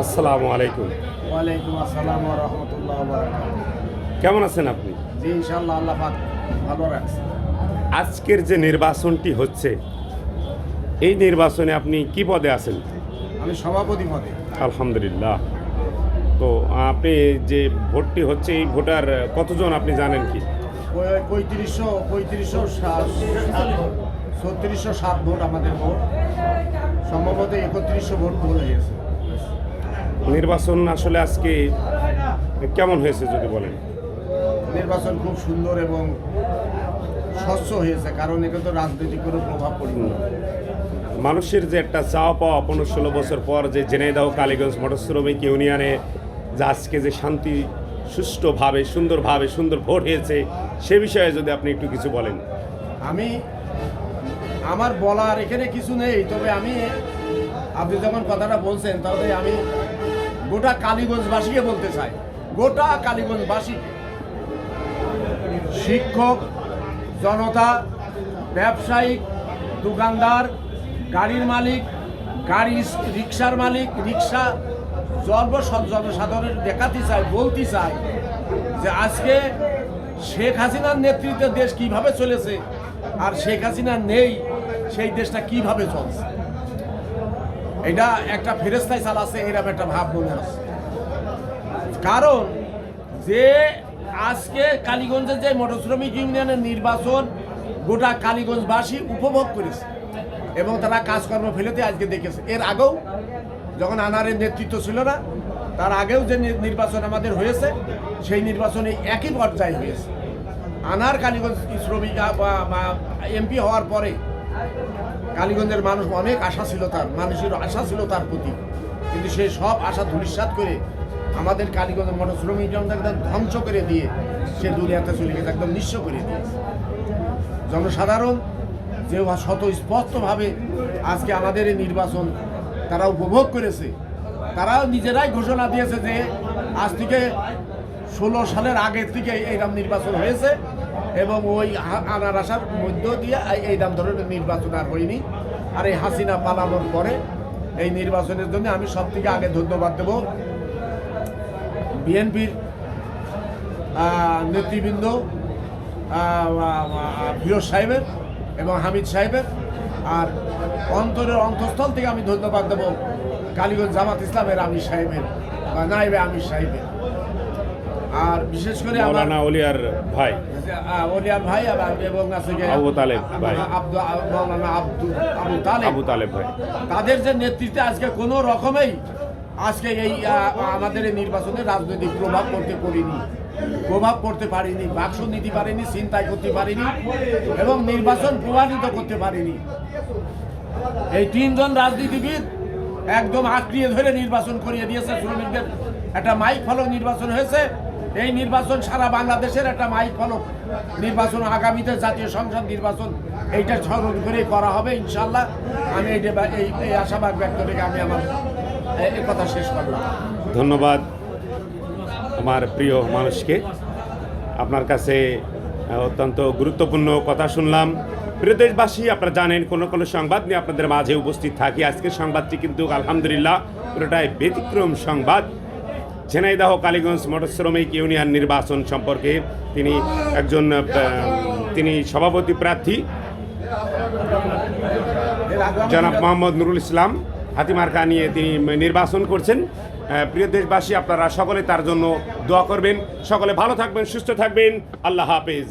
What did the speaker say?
আসসালামু আলাইকুম। ওয়ালাইকুম আসসালাম রহমতুল্লাহ কেমন আছেন আপনি? জি ইনশাল্লাহ আল্লাহ পাক ভালো রাখছে। আজকের যে নির্বাচনটি হচ্ছে এই নির্বাচনে আপনি কি পদে আছেন? আমি সভাপতি পদে। আলহামদুলিল্লাহ। তো আপনি যে ভোটটি হচ্ছে এই ভোটার কতজন আপনি জানেন কি? পঁয়ত্রিশশো পঁয়ত্রিশশো ছত্রিশশো সাত ভোট আমাদের ভোট। সম্ভবত একত্রিশশো ভোট বলে গেছে। নির্বাচন আসলে আজকে কেমন হয়েছে যদি বলেন? নির্বাচন খুব সুন্দর এবং স্বচ্ছ হয়েছে কারণ একে তো রাজনৈতিক কোনো প্রভাব পড়বে না মানুষের যে একটা চাওয়া পাওয়া পনেরো ষোলো বছর পর যে জেনেদাও কালীগঞ্জ মোটর শ্রমিক ইউনিয়নে যে আজকে যে শান্তি সুষ্ঠুভাবে সুন্দরভাবে সুন্দর ভোট হয়েছে সে বিষয়ে যদি আপনি একটু কিছু বলেন। আমি আমার বলার এখানে কিছু নেই তবে আমি আপনি যখন কথাটা বলছেন তবে আমি গোটা কালীগঞ্জবাসীকে বলতে চাই। গোটা কালীগঞ্জবাসী। শিক্ষক, জনতা ব্যবসায়িক দোকানদার, গাড়ির মালিক, গাড়ি রিক্সার মালিক, রিক্সা জন্ম জনসাধারণের দেখাতে চাই, বলতে চাই যে আজকে শেখ হাসিনার নেতৃত্বে দেশ কীভাবে চলেছে আর শেখ হাসিনা নেই, সেই দেশটা কীভাবে চলছে? এটা একটা ফেরেস্তায় চালাচ্ছে এরকম একটা ভাব মনে আছে কারণ যে আজকে কালীগঞ্জের যে মোটর শ্রমিক ইউনিয়নের নির্বাচন, গোটা কালীগঞ্জবাসী উপভোগ করেছে এবং তারা কাজকর্ম ফেলেতে আজকে দেখেছে। এর আগেও যখন আনারের নেতৃত্ব ছিল না, তার আগেও যে নির্বাচন আমাদের হয়েছে, সেই নির্বাচনে একই পর্যায়ে হয়েছে। আনার কালীগঞ্জ শ্রমিক এমপি হওয়ার পরে কালীগঞ্জের মানুষ, অনেক আশা ছিল তার মানুষের আশা ছিল তার প্রতি। কিন্তু সে সব আশা ধূলিসাৎ করে আমাদের কালীগঞ্জের মোটর একদম ধ্বংস করে দিয়ে সে দুনিয়াতে চলে গেছে, একদম নিঃস্ব করে দিয়েছে জনসাধারণ যে শত স্পষ্টভাবে আজকে আমাদের এই নির্বাচন তারা উপভোগ করেছে তারাও নিজেরাই ঘোষণা দিয়েছে যে আজ থেকে ষোলো সালের আগের থেকে এইরকম নির্বাচন হয়েছে। এবং ওই আনার আসার মধ্য দিয়ে এই- এইরকম ধরনের নির্বাচন আর হয়নি। আর এই হাসিনা পালানোর পরে এই নির্বাচনের জন্য আমি সব থেকে আগে ধন্যবাদ দেব বিএনপির নেতৃবৃন্দ ফিরোজ সাহেবের এবং হামিদ সাহেবের। আর অন্তরের অন্তঃস্থল থেকে আমি ধন্যবাদ দেব কালীগঞ্জ জামাত ইসলামের আমির সাহেবের বা নাইবে আমির সাহেবের। আর বিশেষ করে আমার মৌলানা অলিয়ার ভাই। ওলিয়ার ভাই এবং আছে আবু তালেব ভাই। আব্দু মৌলানা আব্দু আবু তালেব। আবু তালেব ভাই। তাদের যে নেতৃত্বে আজকে কোনো রকমেই আজকে এই আমাদের এই নির্বাচনে রাজনৈতিক প্রভাব পড়তে পারিনি প্রভাব পড়তে পারিনি বাক্স নিতে পারিনি চিন্তায় করতে পারিনি এবং নির্বাচন প্রভাবিত করতে পারিনি। এই তিনজন রাজনীতিবিদ একদম আঁকড়িয়ে ধরে নির্বাচন করিয়ে দিয়েছে। শ্রমিকদের একটা মাইক ফলক নির্বাচন হয়েছে। এই নির্বাচন সারা বাংলাদেশের একটা মাইক ফলক নির্বাচন আগামীতে জাতীয় সংসদ নির্বাচন, এইটা স্মরণ করে করা হবে ইনশাল্লাহ আমি এই এই আশাবাদ ব্যক্ত রেখে আমি আমার কথা শেষ করলাম। ধন্যবাদ আমার প্রিয় মানুষকে। আপনার কাছে অত্যন্ত গুরুত্বপূর্ণ কথা শুনলাম। প্রিয় দেশবাসী, আপনারা জানেন, কোনো কোনো সংবাদ নিয়ে আপনাদের মাঝে উপস্থিত থাকি। আজকের সংবাদটি কিন্তু আলহামদুলিল্লাহ পুরোটাই ব্যতিক্রম সংবাদ। ঝেনাইদাহ কালীগঞ্জ মোটর শ্রমিক ইউনিয়ন নির্বাচন সম্পর্কে তিনি একজন তিনি সভাপতি প্রার্থী। জনাব মোহাম্মদ নুরুল ইসলাম হাতিমার্কা নিয়ে তিনি নির্বাচন করছেন। প্রিয় দেশবাসী, আপনারা সকলে তার জন্য দোয়া করবেন। সকলে ভালো থাকবেন, সুস্থ থাকবেন। আল্লাহ হাফেজ।